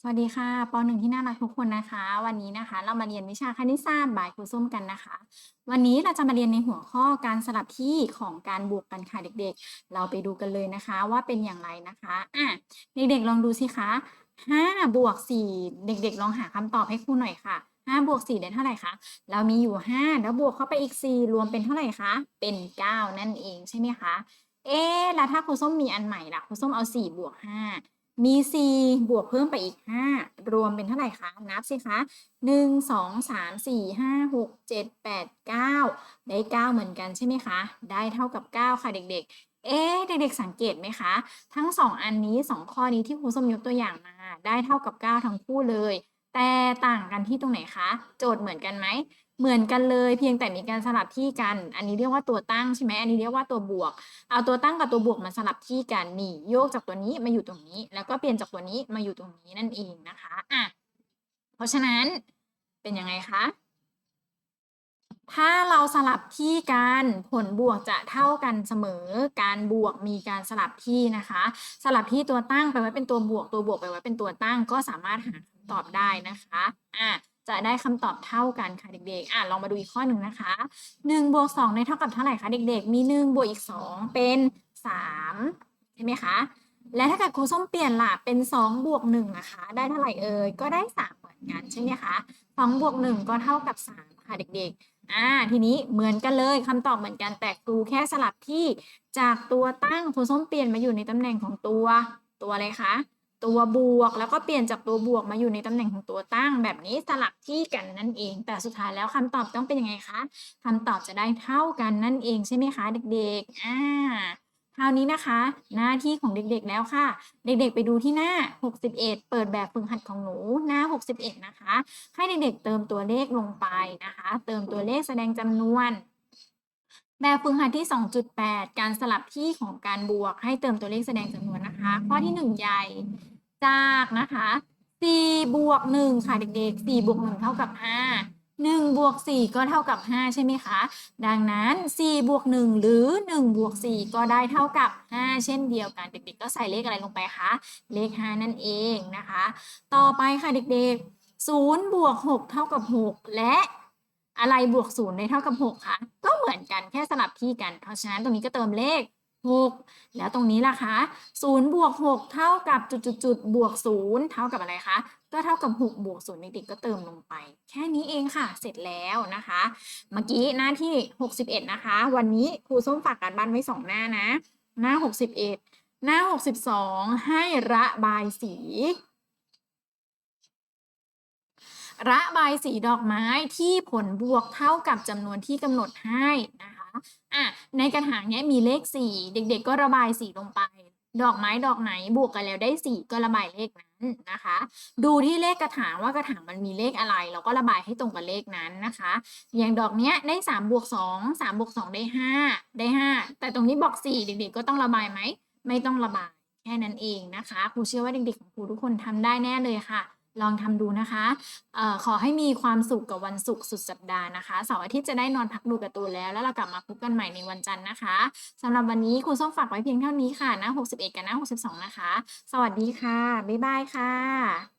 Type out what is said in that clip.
สวัสดีค่ะป .1 ที่น่ารักทุกคนนะคะ วันนี้นะคะ เรามาเรียนวิชาคณิตศาสตร์บ่ายครูส้มกันนะคะ วันนี้เราจะมาเรียนในหัวข้อการสลับที่ของการบวกกันค่ะเด็กๆ เราไปดูกันเลยนะคะว่าเป็นอย่างไรนะคะอะเด็กๆลองดูสิคะ5บวก4เด็กๆ ลองหาคำตอบให้ครูหน่อยค่ะ5บวก4ได้เท่าไหร่คะเรามีอยู่5แล้วบวกเข้าไปอีก4รวมเป็นเท่าไหร่คะเป็น9นั่นเองใช่ไหมคะเอ๊แล้วถ้าครูส้มมีอันใหม่ล่ะครูส้มเอา4บวก5 มี 4 บวกเพิ่มไปอีก 5 รวมเป็นเท่าไหร่คะ นับสิคะ 1 2 3 4 5 6 7 8 9 ได้ 9 เหมือนกันใช่ไหมคะ ได้เท่ากับ 9 ค่ะเด็กๆ เอ๊ะเด็กๆ สังเกตไหมคะ ทั้ง 2 อันนี้ 2 ข้อนี้ที่ครูส้มยกตัวอย่างมา ได้เท่ากับ 9 ทั้งคู่เลย แต่ต่างกันที่ตรงไหนคะ โจทย์เหมือนกันไหม เหมือนกันเลยเพียงแต่มีการสลับที่กัน อันนี้เรียกว่าตัวตั้งใช่ไหมอันนี้เรียกว่าตัวบวก เอาตัวตั้งกับตัวบวกมาสลับที่กันนี่โยกจากตัวนี้มาอยู่ตรงนี้ แล้วก็เปลี่ยนจากตัวนี้มาอยู่ตรงนี้นั่นเองนะคะอะเพราะฉะนั้นเป็นยังไงคะถ้าเราสลับที่กันผลบวกจะเท่ากันเสมอ การบวกมีการสลับที่นะคะ สลับที่ตัวตั้งไปไว้เป็นตัวบวกตัวบวกไปไว้เป็นตัวตั้งก็สามารถหาคำตอบได้นะคะอะ จะได้คำตอบเท่ากันค่ะเด็กๆ อะลองมาดูอีกข้อหนึ่งนะคะ1บวก2ได้เท่ากับเท่าไหร่คะเด็กๆ มี 1 บวกอีก 2 เป็น 3 ใช่ไหมคะ และถ้าเกิดครูส้มเปลี่ยนล่ะ เป็น 2 บวก1นะคะ ได้เท่าไหร่เอ่ย ก็ได้ 3 เหมือนกันใช่ไหมคะ2บวก1ก็เท่ากับ 3 ค่ะเด็กๆ อ่า ทีนี้เหมือนกันเลยคำตอบเหมือนกันแต่ครูแค่สลับที่จากตัวตั้งครูส้มเปลี่ยนมาอยู่ในตำแหน่งของตัวตัวอะไรคะ ตัวบวกแล้วก็เปลี่ยนจากตัวบวกมาอยู่ในตำแหน่งของตัวตั้ง แบบนี้สลับที่กันนั่นเอง แต่สุดท้ายแล้วคำตอบต้องเป็นยังไงคะคำตอบจะได้เท่ากันนั่นเองใช่ไหมคะเด็กๆอ่าคราวนี้นะคะ หน้าที่ของเด็กๆแล้วค่ะ เด็กๆไปดูที่หน้า 61 เปิดแบบฝึกหัดของหนูหน้า 61 นะคะ ให้เด็กๆเติมตัวเลขลงไปนะคะ เติมตัวเลขแสดงจำนวน แบบฝึกหัดที่ 2.8 การสลับที่ของการบวกให้เติมตัวเลขแสดงจำนวนนะคะ ข้อที่ 1 ใหญ่จากนะคะ4บวก1ค่ะเด็กๆ4บวก1เท่ากับ 5 1บวก4ก็เท่ากับ 5 ใช่ไหมคะ ดังนั้น 4 บวก 1 หรือ 1 บวก 4 ก็ได้เท่ากับ 5 เช่นเดียวกัน เด็กๆ ก็ใส่เลขอะไรลงไปคะ เลข 5 นั่นเองนะคะ ต่อไปค่ะเด็กๆ 0 บวก 6 เท่ากับ 6 และ อะไรบวก0ได้เท่ากับ6คะก็เหมือนกันแค่สลับที่กัน เพราะฉะนั้นตรงนี้ก็เติมเลข 6 แล้วตรงนี้ล่ะคะ0บวก6เท่ากับจุดๆๆบวก0เท่ากับอะไรคะก็เท่ากับ6บวก0เด็กๆก็เติมลงไป แค่นี้เองค่ะ เสร็จแล้วนะคะ เมื่อกี้หน้าที่ 61 นะคะ วันนี้ครูส้มฝากการบ้านไว้ 2 หน้านะ หน้า 61 หน้า 62 ให้ระบายสี ระบายสีดอกไม้ที่ผลบวกเท่ากับจำนวนที่กำหนดให้นะคะอะในกระถางเนี้ยมีเลข 4 เด็ก ๆ ก็ระบายสีลงไป ดอกไม้ดอกไหนบวกกันแล้วได้ 4 ก็ระบายเลขนั้นนะคะ ดูที่เลขกระถางว่ากระถางมันมีเลขอะไร เราก็ระบายให้ตรงกับเลขนั้นนะคะ อย่างดอกเนี้ยได้3บวก2 3บวก2ได้ 5 ได้ 5 แต่ตรงนี้บอก 4 เด็กๆ ก็ต้องระบายไหม ไม่ต้องระบายแค่นั้นเองนะคะครูเชื่อว่าเด็กๆของครูทุกคนทำได้แน่เลยค่ะ ลองทำดูนะคะออขอให้มีความสุขกับวันศุกร์สุดสัปดาห์นะคะเสาร์อาทิตย์จะได้นอนพักดูการ์ตูนแล้ว แล้วเรากลับมาพบกันใหม่ในวันจันทร์นะคะสำหรับวันนี้คุณส้มฝากไว้เพียงเท่านี้ค่ะหน้า61 กับหน้า62 นะคะ สวัสดีค่ะ บ๊ายบายค่ะ